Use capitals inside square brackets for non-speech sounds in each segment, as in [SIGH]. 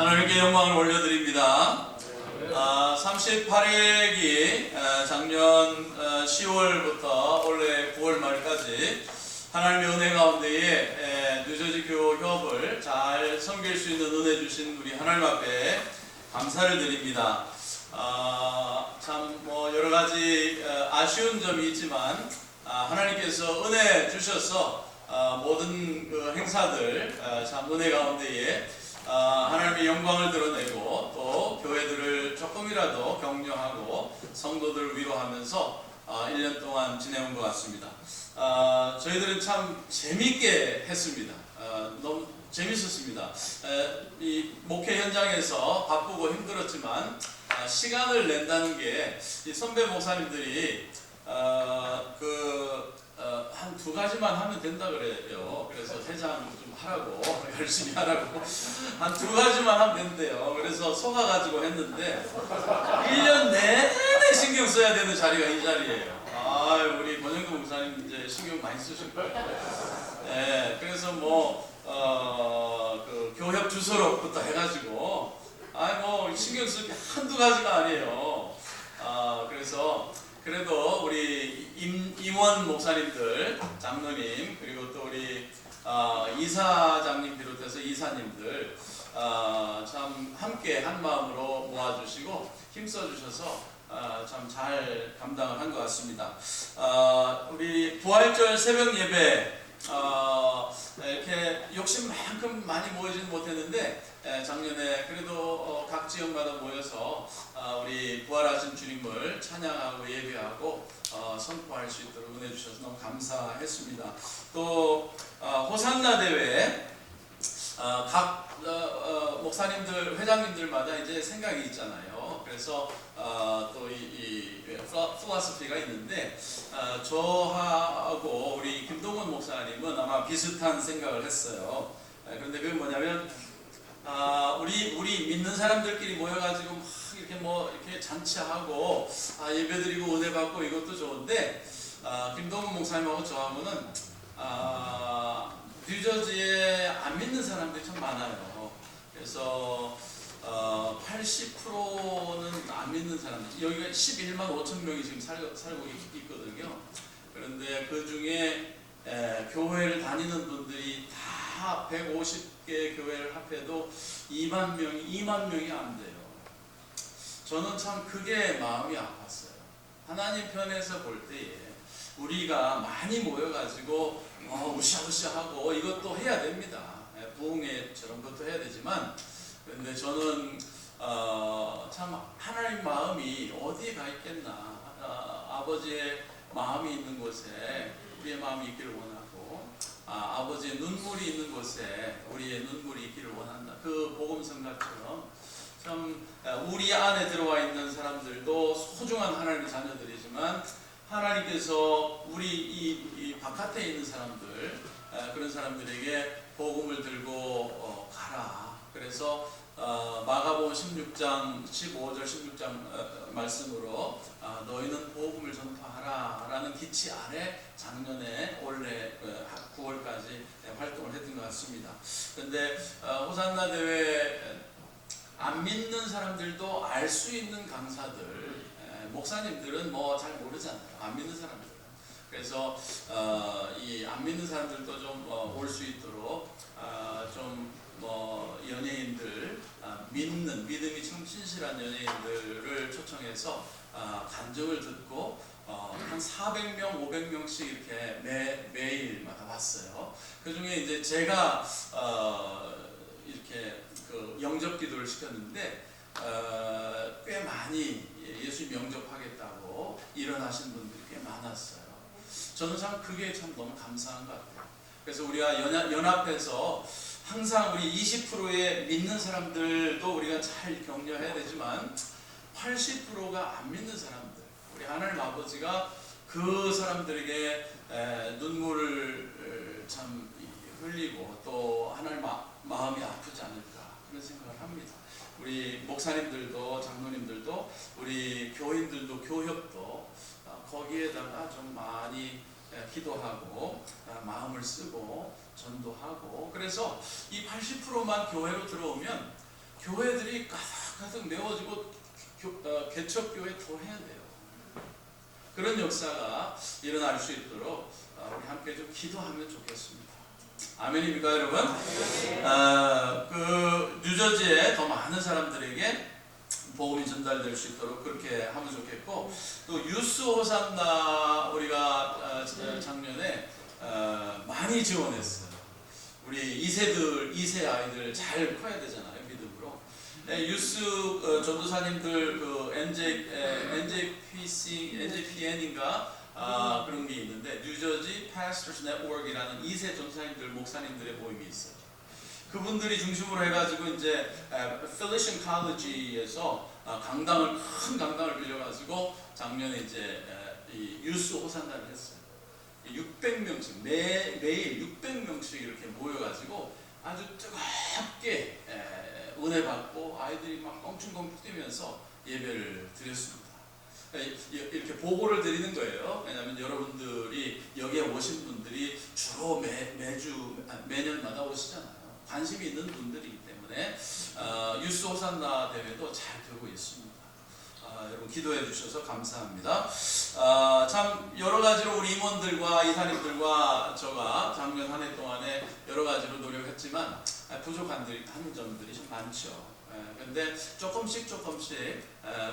하나님께 영광을 올려드립니다. 아, 38회기 아, 작년 아, 10월부터 올해 9월 말까지 하나님의 은혜 가운데에 에, 뉴저지 교회 협을 잘 섬길 수 있는 은혜 주신 우리 하나님 앞에 감사를 드립니다. 아, 참뭐 여러 가지 어, 아쉬운 점이 있지만 아, 하나님께서 은혜 주셔서 아, 모든 그 행사들 아, 참 은혜 가운데에 아, 하나님의 영광을 드러내고 또 교회들을 조금이라도 격려하고 성도들을 위로하면서 아, 1년 동안 지내온 것 같습니다. 아, 저희들은 참 재미있게 했습니다. 아, 너무 재밌었습니다. 에, 이 목회 현장에서 바쁘고 힘들었지만 아, 시간을 낸다는 게이 선배 목사님들이 아, 그한두 가지만 하면 된다 그래요. 그래서 회장 좀 하라고 [LAUGHS] 열심히 하라고 한 두 가지만 하면 된대요. 그래서 속아가지고 했는데 1년 내내 신경 써야 되는 자리가 이 자리예요. 아, 우리 권영도 목사님 이제 신경 많이 쓰실 거예요. 네, 그래서 뭐, 어, 그 교협 주소록부터 해가지고, 아, 뭐, 신경 쓸 게 한두 가지가 아니에요. 아, 그래서, 그래도 우리 임, 임원 목사님들, 장로님, 그리고 또 우리 아, 이사장님 비롯해서 이사님들, 아, 참 함께 한 마음으로 모아주시고 힘써 주셔서 아, 참잘 감당을 한 것 같습니다. 아, 우리 부활절 새벽 예배 어, 이렇게 욕심만큼 많이 모이지는 못했는데 에, 작년에 그래도 어, 각 지역마다 모여서 어, 우리 부활하신 주님을 찬양하고 예배하고 어, 선포할 수 있도록 은혜 주셔서 너무 감사했습니다. 또 어, 호산나 대회 어, 각 목사님들 회장님들마다 이제 생각이 있잖아요. 그래서 어, 또이 이, 필라스피가 있는데 어, 저하고 우리 김동원 목사님은 아마 비슷한 생각을 했어요. 에, 그런데 그게 뭐냐면 아, 우리 우리 믿는 사람들끼리 모여가지고 막 이렇게 뭐 이렇게 잔치하고 아, 예배드리고 은혜 받고 이것도 좋은데 아, 김동원 목사님하고 저하고는 아, 뉴저지에 안 믿는 사람들이 참 많아요. 그래서 어, 80%는 안 믿는 사람들. 여기가 11만 5천 명이 지금 살, 살고 있, 있거든요. 그런데 그 중에 에, 교회를 다니는 분들이 다 150개 교회를 합해도 2만 명이 2만 명이 안 돼요. 저는 참 그게 마음이 아팠어요. 하나님 편에서 볼 때에 우리가 많이 모여가지고 어, 우시아우시하고 이것도 해야 됩니다. 예, 부흥회처럼 그것도 해야 되지만 근데 저는 어, 참 하나님 마음이 어디에 가 있겠나 아, 아버지의 마음이 있는 곳에 우리의 마음이 있기를 원하고 아, 아버지의 눈물이 있는 곳에 우리의 눈물이 있기를 원한다. 그 복음성가처럼 참 아, 우리 안에 들어와 있는 사람들도 소중한 하나님의 자녀들이지만 하나님께서 우리 이, 이 바깥에 있는 사람들 아, 그런 사람들에게 복음을 들고 어, 가라. 그래서 어, 마가복음 16장 15절 16장 어, 말씀으로 아, 너희는 복음을 전파하라라는 기치 아래 작년에 올해 어, 9월까지 활동을 했던 것 같습니다. 그런데 어, 호산나 대회 안 믿는 사람들도 알 수 있는 강사들 에, 목사님들은 뭐 잘 모르잖아요. 안 믿는 사람들. 그래서 어, 이안 믿는 사람들도 좀 올수 있도록 아, 좀 뭐 연예인들 아, 믿는 믿음이 참 신실한 연예인들을 초청해서 아, 간증을 듣고 어, 한 400명, 500명씩 이렇게 매 매일마다 왔어요. 그 중에 이제 제가 어, 이렇게 그 영접 기도를 시켰는데 어, 꽤 많이 예수 영접하겠다고 일어나신 분들이 꽤 많았어요. 저는 참 그게 참 너무 감사한 것 같아요. 그래서 우리가 연합, 연합해서 항상 우리 20%의 믿는 사람들도 우리가 잘 격려해야 되지만 80%가 안 믿는 사람들, 우리 하나님 아버지가 그 사람들에게 에, 눈물을 참 흘리고 또 하나님 마, 마음이 아프지 않을까 그런 생각을 합니다. 우리 목사님들도 장로님들도 우리 교인들도 교협도 아, 거기에다가 좀 많이 에, 기도하고 아, 마음을 쓰고 전도하고 그래서 이 80%만 교회로 들어오면 교회들이 가득가득 메워지고 교- 어, 개척교회 더 해야 돼요. 그런 역사가 일어날 수 있도록 어, 우리 함께 좀 기도하면 좋겠습니다. 아멘입니까 여러분? 아, 그 뉴저지에 더 많은 사람들에게 복음이 전달될 수 있도록 그렇게 하면 좋겠고 또 유스 호산나 우리가 어, 저- 작년에 어, 많이 지원했어요. 우리 2세들, 2세 아이들 잘 커야 되잖아요, 믿음으로. 네, 유스 어, 전도사님들 그 NJ, 에, NJPC, NJPN인가 아, 그런 게 있는데 뉴저지 Pastors Network이라는 2세 전도사님들 목사님들의 모임이 있어요. 그분들이 중심으로 해가지고 이제 필리션 칼리지에서 아, 강당을 큰 강당을 빌려가지고 작년에 이제 에, 이 유스 호산다를 했어요. 600명씩 매 매일 600명씩 이렇게 모여가지고 아주 뜨겁게 에, 은혜 받고 아이들이 막 껑충껑충 뛰면서 예배를 드렸습니다. 이렇게 보고를 드리는 거예요. 왜냐하면 여러분들이 여기에 오신 분들이 주로 매, 매주 아, 매년마다 오시잖아요. 관심이 있는 분들이기 때문에 어, 유스 호산나 대회도 잘 되고 있습니다. 아, 여러분 기도해 주셔서 감사합니다. 아, 참 여러 가지로 우리 임원들과 이사님들과 저가 작년 한 해 동안에 여러 가지로 노력했지만 아, 부족한 점들이 좀 많죠. 그런데 조금씩 조금씩 에,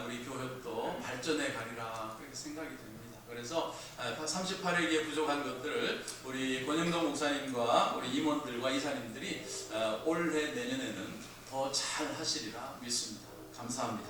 우리 교회도 발전해 가리라 그렇게 생각이 됩니다. 그래서 38일기에 부족한 것들을 우리 권영동 목사님과 우리 임원들과 이사님들이 어, 올해 내년에는 더 잘 하시리라 믿습니다. 감사합니다.